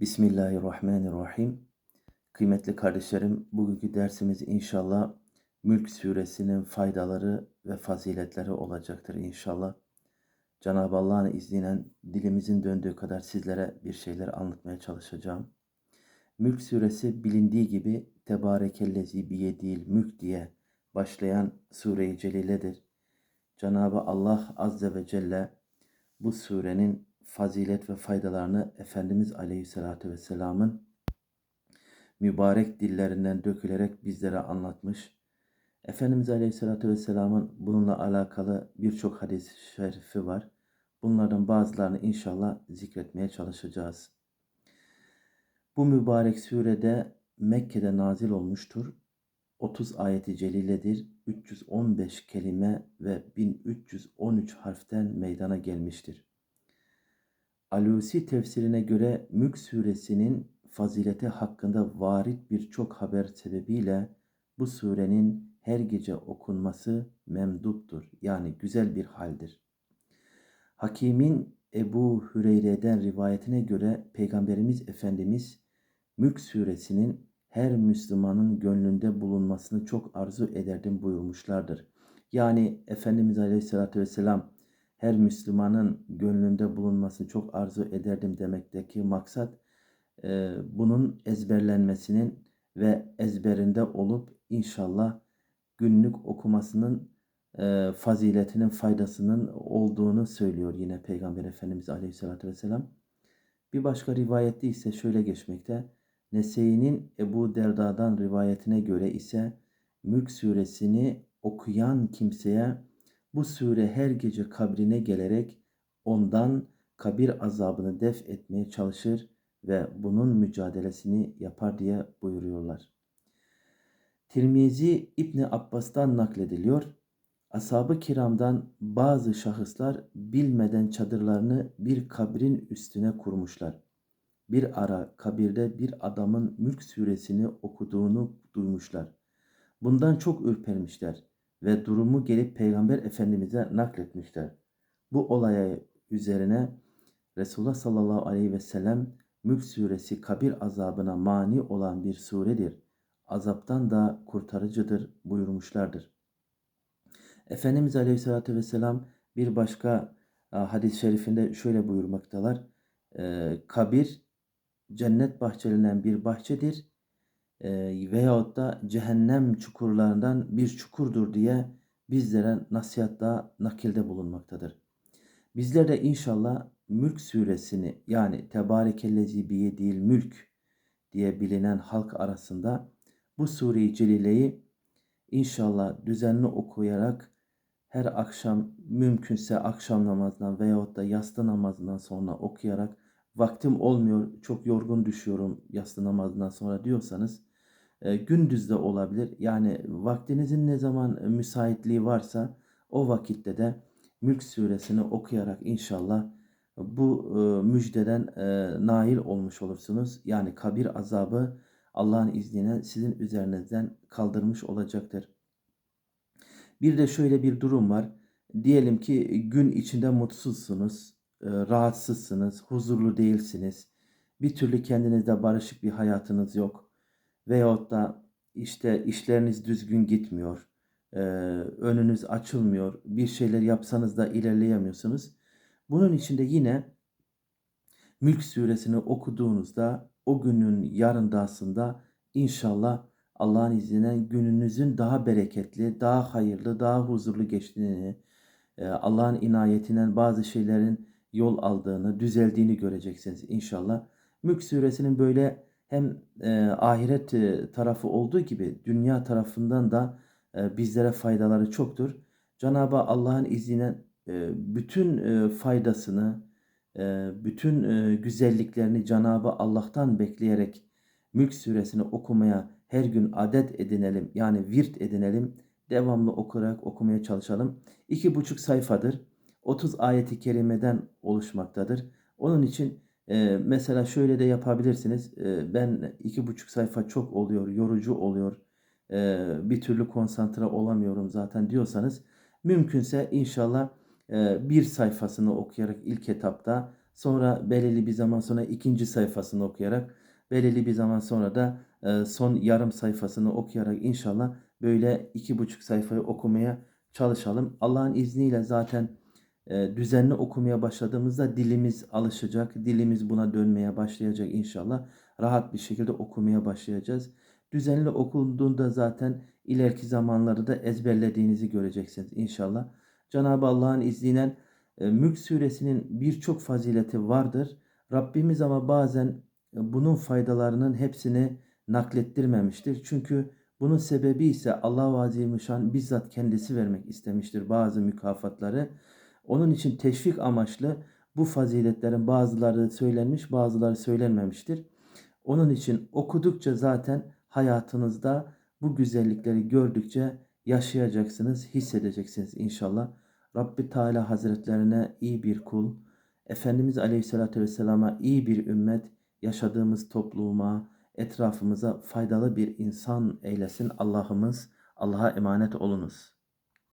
Bismillahirrahmanirrahim. Kıymetli kardeşlerim, bugünkü dersimiz inşallah Mülk suresinin faydaları ve faziletleri olacaktır inşallah. Cenab-ı Allah'ın izniyle dilimizin döndüğü kadar sizlere bir şeyler anlatmaya çalışacağım. Mülk suresi bilindiği gibi Tebarekellezi biyedil mülk diye başlayan sure-i celiledir. Cenab-ı Allah Azze ve Celle bu surenin fazilet ve faydalarını Efendimiz Aleyhisselatü Vesselam'ın mübarek dillerinden dökülerek bizlere anlatmış. Efendimiz Aleyhisselatü Vesselam'ın bununla alakalı birçok hadis-i şerifi var. Bunlardan bazılarını inşallah zikretmeye çalışacağız. Bu mübarek surede Mekke'de nazil olmuştur. 30 ayeti celiledir. 315 kelime ve 1313 harften meydana gelmiştir. Alusi tefsirine göre Mülk suresinin fazileti hakkında varit birçok haber sebebiyle bu surenin her gece okunması memduptur. Yani güzel bir haldir. Hakim'in Ebu Hüreyre'den rivayetine göre Peygamberimiz Efendimiz Mülk suresinin her Müslümanın gönlünde bulunmasını çok arzu ederdim buyurmuşlardır. Yani Efendimiz Aleyhisselatü Vesselam her Müslümanın gönlünde bulunmasını çok arzu ederdim demekteki maksat e, bunun ezberlenmesinin ve ezberinde olup inşallah günlük okumasının e, faziletinin faydasının olduğunu söylüyor yine Peygamber Efendimiz Aleyhisselatü Vesselam. Bir başka rivayette ise şöyle geçmekte. Nese'nin Ebu Derda'dan rivayetine göre ise Mülk suresini okuyan kimseye bu sure her gece kabrine gelerek ondan kabir azabını def etmeye çalışır ve bunun mücadelesini yapar diye buyuruyorlar. Tirmizi İbni Abbas'tan naklediliyor. Ashab-ı kiramdan bazı şahıslar bilmeden çadırlarını bir kabrin üstüne kurmuşlar. Bir ara kabirde bir adamın Mülk suresini okuduğunu duymuşlar. Bundan çok ürpermişler ve durumu gelip Peygamber Efendimiz'e nakletmişler. Bu olaya üzerine Resulullah sallallahu aleyhi ve sellem Mülk suresi kabir azabına mani olan bir suredir. Azaptan da kurtarıcıdır buyurmuşlardır. Efendimiz aleyhissalatü vesselam bir başka hadis-i şerifinde şöyle buyurmaktalar. kabir cennet bahçelerinden bir bahçedir e, veyahut da cehennem çukurlarından bir çukurdur diye bizlere nasihatta nakilde bulunmaktadır. Bizler de inşallah Mülk suresini yani Tebarekellezi biyedil mülk diye bilinen halk arasında bu sureyi celileyi inşallah düzenli okuyarak her akşam mümkünse akşam namazından veyahut da yastı namazından sonra okuyarak vaktim olmuyor, çok yorgun düşüyorum yastı namazından sonra diyorsanız e, gündüz de olabilir. Yani vaktinizin ne zaman müsaitliği varsa o vakitte de Mülk suresini okuyarak inşallah bu müjdeden e, nail olmuş olursunuz. Yani kabir azabı Allah'ın izniyle sizin üzerinizden kaldırmış olacaktır. Bir de şöyle bir durum var. Diyelim ki gün içinde mutsuzsunuz, rahatsızsınız, huzurlu değilsiniz. Bir türlü kendinizde barışık bir hayatınız yok veyahut da işte işleriniz düzgün gitmiyor, önünüz açılmıyor, bir şeyler yapsanız da ilerleyemiyorsunuz. Bunun içinde yine Mülk suresini okuduğunuzda o günün yarındasında inşallah Allah'ın izniyle gününüzün daha bereketli, daha hayırlı, daha huzurlu geçtiğini, Allah'ın inayetinden bazı şeylerin yol aldığını, düzeldiğini göreceksiniz inşallah. Mülk suresinin böyle hem e, ahiret e, tarafı olduğu gibi dünya tarafından da e, bizlere faydaları çoktur. Cenab-ı Allah'ın izniyle e, bütün e, faydasını, e, bütün e, güzelliklerini Cenab-ı Allah'tan bekleyerek Mülk suresini okumaya her gün adet edinelim. Yani virt edinelim. Devamlı okuyarak okumaya çalışalım. İki buçuk sayfadır. 30 ayeti kerimeden oluşmaktadır. Onun için ee, mesela şöyle de yapabilirsiniz. Ee, ben iki buçuk sayfa çok oluyor, yorucu oluyor. Ee, bir türlü konsantre olamıyorum zaten diyorsanız mümkünse inşallah e, bir sayfasını okuyarak ilk etapta Sonra belirli bir zaman sonra ikinci sayfasını okuyarak, belirli bir zaman sonra da e, son yarım sayfasını okuyarak inşallah böyle iki buçuk sayfayı okumaya çalışalım. Allah'ın izniyle zaten düzenli okumaya başladığımızda dilimiz alışacak, dilimiz buna dönmeye başlayacak inşallah. Rahat bir şekilde okumaya başlayacağız. Düzenli okunduğunda zaten ileriki zamanları da ezberlediğinizi göreceksiniz inşallah. Cenab-ı Allah'ın izniyle e, Mülk suresinin birçok fazileti vardır. Rabbimiz ama bazen e, bunun faydalarının hepsini naklettirmemiştir. Çünkü bunun sebebi ise Allah-u Azimüşşan bizzat kendisi vermek istemiştir bazı mükafatları. Onun için teşvik amaçlı bu faziletlerin bazıları söylenmiş, bazıları söylenmemiştir. Onun için okudukça zaten hayatınızda bu güzellikleri gördükçe yaşayacaksınız, hissedeceksiniz inşallah. Rabbi Teala Hazretlerine iyi bir kul, Efendimiz Aleyhisselatü Vesselam'a iyi bir ümmet, yaşadığımız topluma, etrafımıza faydalı bir insan eylesin Allah'ımız. Allah'a emanet olunuz.